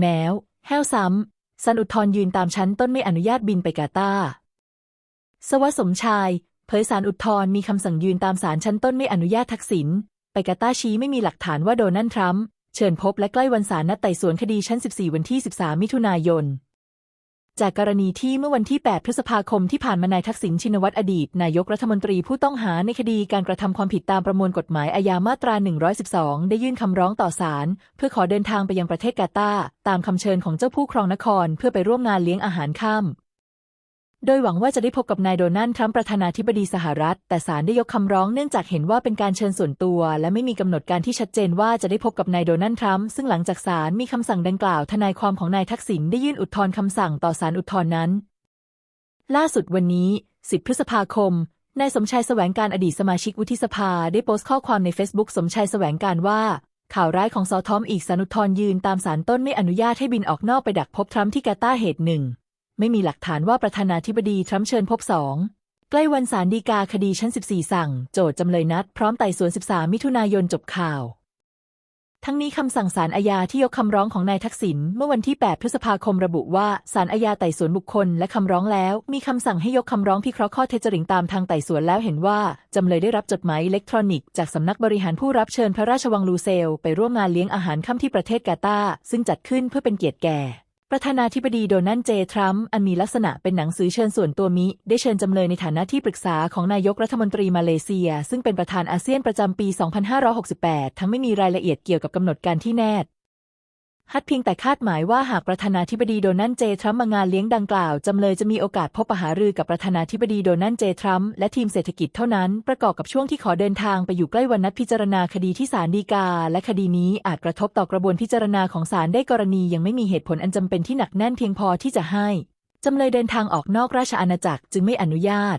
แมว แห้วซ้ำสันอุทธร์ยืนตามชั้นต้นไม่อนุญาตบินไปกาตาสวัสดิ์สมชาย เผยสารอุทธร์มีคำสั่งยืนตามสารชั้นต้นไม่อนุญาตทักษิณไปกาตาชี้ไม่มีหลักฐานว่าโดนัลด์ทรัมป์เชิญพบและใกล้วันศาลนัดไต่สวนคดีชั้น 14 วันที่ 13 มิถุนายน จากกรณีที่เมื่อวันที่ 8 พฤษภาคมที่ผ่านมานายทักษิณชินวัตรอดีต นายกรัฐมนตรีผู้ต้องหาในคดีการกระทำความผิดตามประมวลกฎหมายอาญามาตรา 112 ได้ยื่นคำร้องต่อศาลเพื่อขอเดินทางไปยังประเทศกาตาร์ตามคำเชิญของเจ้าผู้ครองนคร เพื่อไปร่วมงานเลี้ยงอาหารค่ำ โดยหวังว่าจะได้พบกับนายโดนัลด์ทรัมป์ประธานาธิบดีสหรัฐ แต่ศาลได้ยกคำร้องเนื่องจากเห็นว่าเป็นการเชิญส่วนตัว และไม่มีกำหนดการที่ชัดเจนว่าจะได้พบกับนายโดนัลด์ทรัมป์ซึ่งหลังจากศาลมีคำสั่งดังกล่าวทนายความของนายทักษิณได้ยื่นอุทธรณ์คำสั่งต่อศาลอุทธรณ์นั้น ล่าสุดวันนี้ 10 พฤษภาคมนายสมชายแสวงการอดีตสมาชิกวุฒิสภาได้โพสต์ข้อความใน Facebook สมชายแสวงการว่า ข่าวร้ายของซอทอมอีกสานุทธรยืนตามสารต้นไม่อนุญาตให้บินออกนอกไปดักพบทรัมป์ที่กาตาเหตุหนึ่ง ไม่มีหลักฐานว่าประธานาธิบดีทรัมป์เชิญพบสองใกล้วันศาลฎีกาคดีชั้น 14 สั่ง โจทย์จำเลยนัด พร้อมไต่สวน 13 มิถุนายนจบข่าว ทั้งนี้คำสั่งศาลอาญาที่ยกคำร้องของนายทักษิณเมื่อวันที่ 8 พฤษภาคมระบุว่าศาลอาญาไต่สวนบุคคลและคำร้องแล้ว มีคำสั่งให้ยกคำร้องพิเคราะห์ข้อเท็จจริงตามทางไต่สวนแล้วเห็นว่า จำเลยได้รับจดหมายอิเล็กทรอนิกส์จากสำนักบริหารผู้รับเชิญพระราชวังลูเซล ไปร่วมงานเลี้ยงอาหารค่ำที่ประเทศกาตาร์ซึ่งจัดขึ้นเพื่อเป็นเกียรติแก่ ประธานาธิบดีโดนัลด์เจ ทรัมป์อันมีลักษณะเป็นหนังสือเชิญส่วนตัวมิ ได้เชิญจำเลยในฐานะที่ปรึกษาของนายกรัฐมนตรีมาเลเซีย ซึ่งเป็นประธานอาเซียนประจำปี 2568 ทั้งไม่มีรายละเอียดเกี่ยวกับกำหนดการที่แน่ ฮัดเพียงแต่คาดหมายว่าหากประธานาธิบดีโดนัลด์เจทรัมป์มางานเลี้ยงดังกล่าว จำเลยจะมีโอกาสพบปะหารือกับประธานาธิบดีโดนัลด์เจทรัมป์และทีมเศรษฐกิจเท่านั้นประกอบกับช่วงที่ขอเดินทางไปอยู่ใกล้วันนัดพิจารณาคดีที่ศาลฎีกา และคดีนี้อาจกระทบต่อกระบวนพิจารณาของศาลได้กรณียังไม่มีเหตุผลอันจำเป็นที่หนักแน่นเพียงพอที่จะให้จำเลยเดินทางออกนอกราชอาณาจักรจึงไม่อนุญาต